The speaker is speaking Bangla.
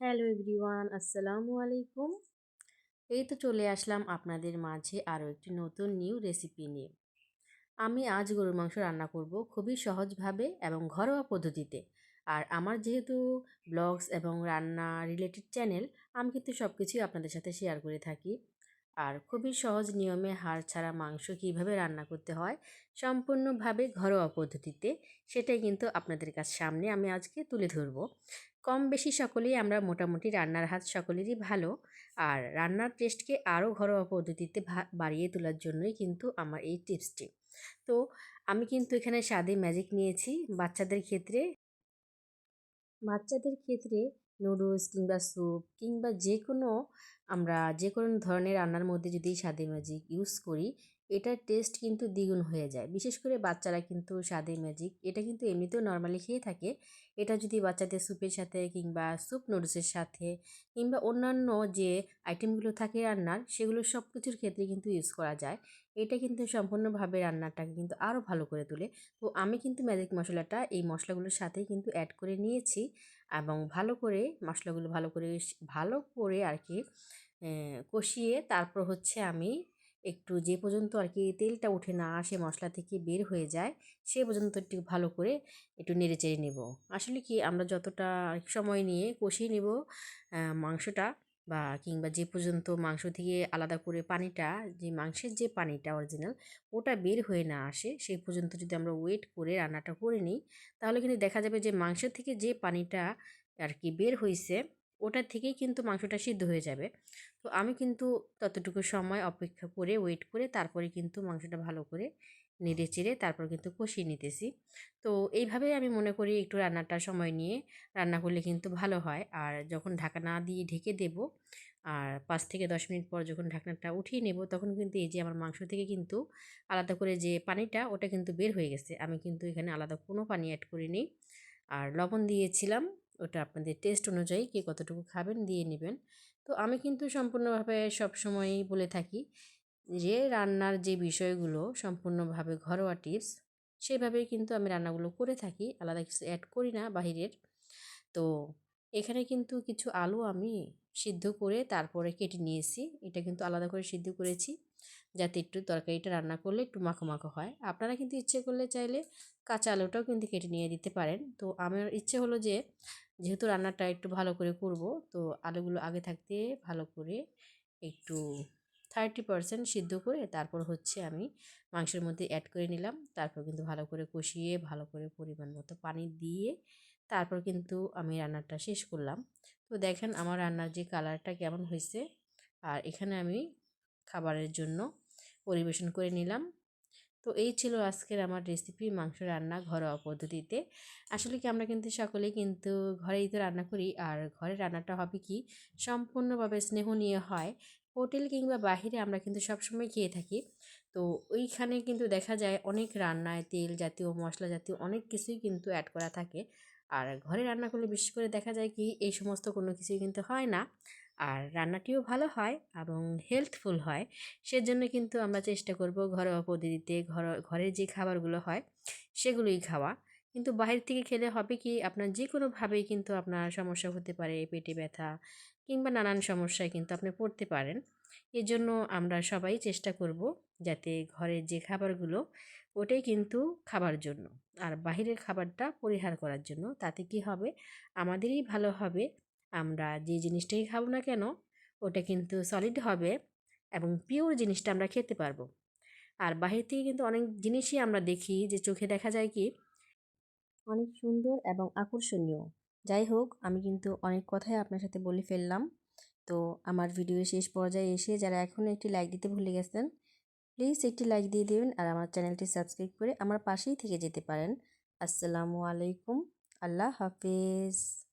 হ্যালো এভরিওয়ান, আসসালামু আলাইকুম। এই তো চলে আসলাম আপনাদের মাঝে আরও একটি নতুন নিউ রেসিপি নিয়ে। আমি আজ গরুর মাংস রান্না করব খুবই সহজভাবে এবং ঘরোয়া পদ্ধতিতে। আর আমার যেহেতু ব্লগস এবং রান্না রিলেটেড চ্যানেল আমি কিন্তু সব কিছুই আপনাদের সাথে শেয়ার করে থাকি। আর খুবই সহজ নিয়মে হাড় ছাড়া মাংস কীভাবে রান্না করতে হয়, সম্পূর্ণভাবে ঘরোয়া পদ্ধতিতে, সেটাই কিন্তু আপনাদের কাছে সামনে আমি আজকে তুলে ধরবো। কম বেশি সকলেই আমরা মোটামুটি রান্নার হাত সকলেরই ভালো, আর রান্নার টেস্টকে আরও ঘরোয়া পদ্ধতিতে বাড়িয়ে তোলার জন্যই কিন্তু আমার এই টিপসটি। তো আমি কিন্তু এখানে স্বাদে ম্যাজিক নিয়েছি, বাচ্চাদের ক্ষেত্রে বাচ্চাদের ক্ষেত্রে নুডলস কিংবা স্যুপ কিংবা যে কোনো আমরা যে কোনো ধরনের রান্নার মধ্যে যদি স্বাদে ম্যাজিক ইউজ করি, এটার টেস্ট কিন্তু দ্বিগুণ হয়ে যায়। বিশেষ করে বাচ্চারা কিন্তু স্বাদে ম্যাজিক এটা কিন্তু এমনিতেও নর্মালি খেয়ে থাকে। এটা যদি বাচ্চাদের স্যুপের সাথে কিংবা স্যুপ নুডলসের সাথে কিংবা অন্যান্য যে আইটেমগুলো থাকে রান্নার, সেগুলো সব কিছুর ক্ষেত্রে কিন্তু ইউজ করা যায়। এটা কিন্তু সম্পূর্ণভাবে রান্নাটাকে কিন্তু আরও ভালো করে তোলে। তো আমি কিন্তু ম্যাজিক মশলাটা এই মশলাগুলোর সাথেই কিন্তু অ্যাড করে নিয়েছি এবং ভালো করে মশলাগুলো ভালো করে ভালো করে আর কি কষিয়ে তারপর হচ্ছে আমি একটু যে পর্যন্ত আর কি তেলটা উঠে না আসে মশলা থেকে বের হয়ে যায়, সে পর্যন্ত একটু ভালো করে একটু নেড়ে চেড়ে নেব। আসলে কি আমরা যতটা সময় নিয়ে কষিয়ে নেব মাংসটা বা কিংবা যে পর্যন্ত মাংস থেকে আলাদা করে পানিটা, যে মাংসের যে পানিটা অরিজিনাল ওটা বের হয়ে না আসে, সেই পর্যন্ত যদি আমরা ওয়েট করে রান্নাটা করে নিই, তাহলে কিন্তু দেখা যাবে যে মাংসের থেকে যে পানিটা আর কি বের হয়েছে ওটার থেকেই কিন্তু মাংসটা সিদ্ধ হয়ে যাবে। তো আমি কিন্তু ততটুকু সময় অপেক্ষা করে ওয়েট করে তারপরে কিন্তু মাংসটা ভালো করে নেড়ে চেড়ে তারপর কিন্তু কষিয়ে নিতেছি। তো এইভাবে আমি মনে করি একটু রান্নাটা সময় নিয়ে রান্না করলে কিন্তু ভালো হয়। আর যখন ঢাকা না দিয়ে ঢেকে দেব, আর পাঁচ থেকে দশ মিনিট পর যখন ঢাকনাটা উঠিয়ে নেব, তখন কিন্তু এই যে আমার মাংস থেকে কিন্তু আলাদা করে যে পানিটা, ওটা কিন্তু বের হয়ে গেছে। আমি কিন্তু এখানে আলাদা কোনো পানি অ্যাড করিনি। আর লবণ দিয়েছিলাম, ওটা আপনাদের টেস্ট অনুযায়ী কে কতটুকু খাবেন, দিয়ে নেবেন। তো আমি কিন্তু সম্পূর্ণভাবে সবসময়ই বলে থাকি যে রান্নার যে বিষয়গুলো সম্পূর্ণভাবে ঘরোয়া টিপস সেভাবেই কিন্তু আমি রান্নাগুলো করে থাকি। আলাদা কিছু অ্যাড করি না বাহিরের। তো এখানে কিন্তু কিছু আলু আমি সিদ্ধ করে তারপরে কেটে নিয়েছি। এটা কিন্তু আলাদা করে সিদ্ধ করেছি যাতে একটু তরকারিটা রান্না করলে একটু মাখো মাখো হয়। আপনারা কিন্তু ইচ্ছে করলে চাইলে কাঁচা আলুটাও কিন্তু কেটে নিয়ে দিতে পারেন। তো আমার ইচ্ছে হলো যে, যেহেতু রান্নাটা একটু ভালো করে করব, তো আলুগুলো আগে থাকতে ভালো করে একটু থার্টি পারসেন্ট সিদ্ধ করে তারপর হচ্ছে আমি মাংসের মধ্যে অ্যাড করে নিলাম। তারপর কিন্তু ভালো করে কষিয়ে, ভালো করে পরিমাণ মতো পানি দিয়ে তারপর কিন্তু আমি রান্নাটা শেষ করলাম। তো দেখেন আমার রান্নার যে কালারটা কেমন হয়েছে। আর এখানে আমি খাবারের জন্য পরিবেশন করে নিলাম। তো এই ছিল আজকের আমার রেসিপি মাংস রান্না ঘরোয়া পদ্ধতিতে। আসলে কি আমরা কিন্তু সকলেই কিন্তু ঘরেই তো রান্না করি। আর ঘরে রান্নাটা হবে কি? সম্পূর্ণভাবে স্নেহ নিয়ে হয়। হোটেল কিংবা বাহিরে আমরা কিন্তু সবসময় খেয়ে থাকি। তো ওইখানে কিন্তু দেখা যায় অনেক রান্নায় তেল জাতীয়, মশলা জাতীয় অনেক কিছুই কিন্তু অ্যাড করা থাকে। আর ঘরে রান্না করলে বিশেষ করে দেখা যায় কি, এই সমস্ত কোনো কিছুই কিন্তু হয় না। আর রান্নাটিও ভালো হয় এবং হেলথফুল হয়। সেজন্য কিন্তু আমরা চেষ্টা করব ঘরোয়া পদ্ধতিতে ঘর ঘরের যে খাবারগুলো হয় সেগুলোই খাওয়া। কিন্তু বাহির থেকে খেলে হবে কি, আপনার যে কোনোভাবেই কিন্তু আপনার সমস্যা হতে পারে, পেটে ব্যথা কিংবা নানান সমস্যায় কিন্তু আপনি পড়তে পারেন। এজন্য আমরা সবাই চেষ্টা করব যাতে ঘরের যে খাবারগুলো, ওটাই কিন্তু খাবার জন্য। আর বাহিরের খাবারটা পরিহার করার জন্য তাতে কি হবে? আমাদেরই ভালো হবে। আমরা যে জিনিসটাই খাব না কেন, ওটা কিন্তু সলিড হবে এবং পিওর জিনিসটা আমরা খেতে পারব। আর বাহির থেকে কিন্তু অনেক জিনিসই আমরা দেখি যে চোখে দেখা যায় কি, অনেক সুন্দর এবং আকর্ষণীয়। যাই হোক, আমি কিন্তু অনেক কথাই আপনার সাথে বলে ফেললাম। তো আমার ভিডিও শেষ পর্যায়ে এসে যারা এখনও একটি লাইক দিতে ভুলে গেছেন প্লিজ একটি লাইক দিয়ে দেবেন আর আমার চ্যানেলটি সাবস্ক্রাইব করে আমার পাশেই থেকে যেতে পারেন। আসসালামু আলাইকুম, আল্লাহ হাফিজ।